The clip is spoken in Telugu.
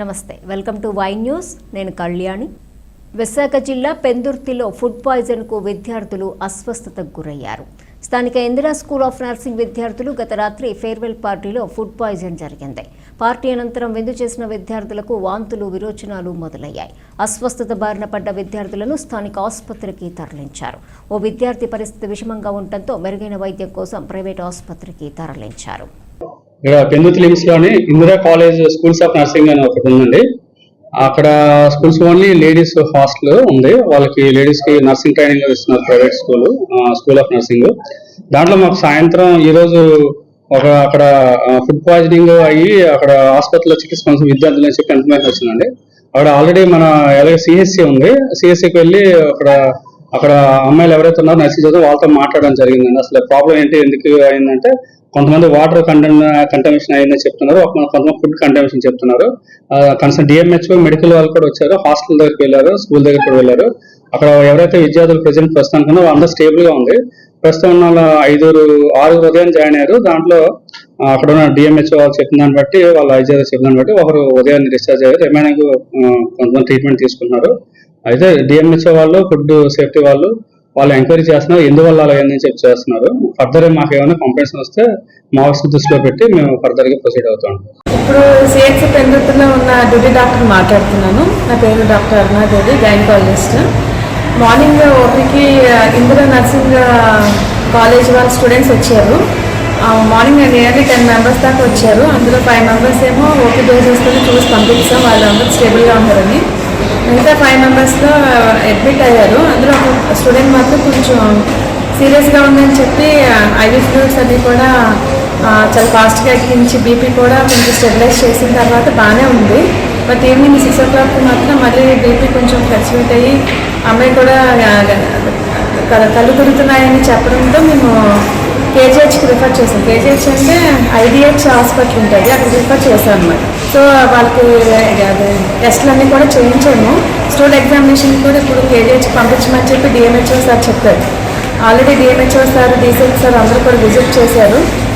నమస్తే వెల్కమ్ టు వై న్యూస్. నేను కళ్యాణి. విశాఖ జిల్లా పెందుర్తిలో ఫుడ్ పాయిజన్కు విద్యార్థులు అస్వస్థతకు గురయ్యారు. స్థానిక ఇందిరా స్కూల్ ఆఫ్ నర్సింగ్ విద్యార్థులు గత రాత్రి ఫేర్వెల్ పార్టీలో ఫుడ్ పాయిజన్ జరిగింది. పార్టీ అనంతరం విందు చేసిన విద్యార్థులకు వాంతులు విరోచనాలు మొదలయ్యాయి. అస్వస్థత బారిన పడ్డ విద్యార్థులను స్థానిక ఆసుపత్రికి తరలించారు. ఓ విద్యార్థి పరిస్థితి విషమంగా ఉండటంతో మెరుగైన వైద్యం కోసం ప్రైవేట్ ఆసుపత్రికి తరలించారు. ఇక్కడ పెందుతు లిమ్స్లోని Indira college schools of nursing అని ఒకటి ఉందండి. అక్కడ స్కూల్స్ ఓన్లీ లేడీస్ హాస్టల్ ఉంది. వాళ్ళకి లేడీస్కి నర్సింగ్ ట్రైనింగ్ ఇస్తున్నారు private school school of nursing. దాంట్లో మాకు సాయంత్రం ఈ రోజు ఒక అక్కడ ఫుడ్ పాయిజనింగ్ అయ్యి అక్కడ హాస్పిటల్లో చికిత్స కొంచెం విద్యార్థులు అని చెప్పి ఇన్ఫర్మేషన్ వచ్చిందండి. అక్కడ ఆల్రెడీ మన ఎలాగే సిఎస్సి ఉంది. సిఎస్సికి వెళ్ళి అక్కడ అక్కడ అమ్మాయిలు ఎవరైతే ఉన్నారో నర్సింగ్ చదువు వాళ్ళతో మాట్లాడడం జరిగిందండి. అసలు ప్రాబ్లం ఏంటి ఎందుకు అయిందంటే కొంతమంది వాటర్ కంటెన్ కంటమినేషన్ అయిందని చెప్తున్నారు. ఒక కొంతమంది ఫుడ్ కంటమినేషన్ చెప్తున్నారు. కనీసం డిఎంహెచ్ఓ మెడికల్ వాళ్ళు కూడా వచ్చారు. హాస్టల్ దగ్గరికి వెళ్ళారు. స్కూల్ దగ్గరికి కూడా వెళ్ళారు. అక్కడ ఎవరైతే విద్యార్థులు ప్రెసెంట్ ప్రస్తుతానికి ఉన్నారో అందరూ స్టేబుల్గా ఉంది. ప్రస్తుతం ఉన్న వాళ్ళ ఐదుగురు ఆరుగురు ఉదయం జాయిన్ అయ్యారు. దాంట్లో అక్కడ ఉన్న డిఎంహెచ్ఓ వాళ్ళు చెప్పిన దాన్ని బట్టి వాళ్ళ ఐజీఆర్ చెప్పిన దాన్ని బట్టి ఒకరు ఉదయాన్ని డిశ్చార్జ్ అయ్యారు. రిమైనింగ్ కొంతమంది ట్రీట్మెంట్ తీసుకున్నారు. అయితే డిఎంహెచ్ఓ వాళ్ళు ఫుడ్ సేఫ్టీ వాళ్ళు వాళ్ళు ఎంక్వైరీ చేస్తున్నారు. ఎందువల్ల అలా అయిందని చెప్పి చేస్తున్నారు. ఫర్దర్ మాకు ఏమైనా కంప్లైంట్స్ వస్తే మార్క్స్ దృష్టిలో పెట్టి మేము ఫర్దర్గా ప్రొసీడ్ అవుతాం. ఇప్పుడు సిఎక్స్ పెందుతులో ఉన్న డ్యూటీ డాక్టర్ మాట్లాడుతున్నాను. నా పేరు డాక్టర్ అరుణాదేవి గైనకాలజిస్ట్ మార్నింగ్ ఒకరికి ఇందిరా నర్సింగ్ కాలేజ్ వాళ్ళ స్టూడెంట్స్ వచ్చారు. మార్నింగ్ నియర్లీ టెన్ మెంబర్స్ దాకా వచ్చారు. అందులో ఫైవ్ మెంబర్స్ ఏమో ఓపీ డోస్ వేసుకొని చూసి పంపించాం. వాళ్ళందరూ స్టేబుల్గా ఉన్నారని. మిగతా ఫైవ్ మెంబర్స్లో అడ్మిట్ అయ్యారు. అందులో ఒక స్టూడెంట్ మాత్రం కొంచెం సీరియస్గా ఉందని చెప్పి ఐవి ఫ్లూయిడ్స్ అవి కూడా చాలా ఫాస్ట్గా ఎక్కించి బీపీ కూడా కొంచెం స్టెబిలైజ్ చేసిన తర్వాత బాగానే ఉంది. But evening six o'clock మాత్రం మళ్ళీ బీపీ కొంచెం ఫ్లక్చువేట్ అయ్యి అమ్మాయి కూడా కళ్ళు తిరుగుతున్నాయని చెప్పడంతో మేము కేజీహెచ్కి రిఫర్ చేసాం. కేజీహెచ్ అంటే ఐడిహెచ్ హాస్పిటల్ ఉంటుంది. అక్కడ రిఫర్ చేసాం అన్నమాట. సో వాళ్ళకి అది టెస్ట్లు అన్నీ కూడా చేయించాము. స్టూడెంట్ ఎగ్జామినేషన్ కూడా ఇప్పుడు కేజీహెచ్ పంపించమని చెప్పి డిఎంహెచ్ఓ సార్ చెప్పారు. Already DMHO sir DCL sir అందరూ కూడా విజిట్ చేశారు.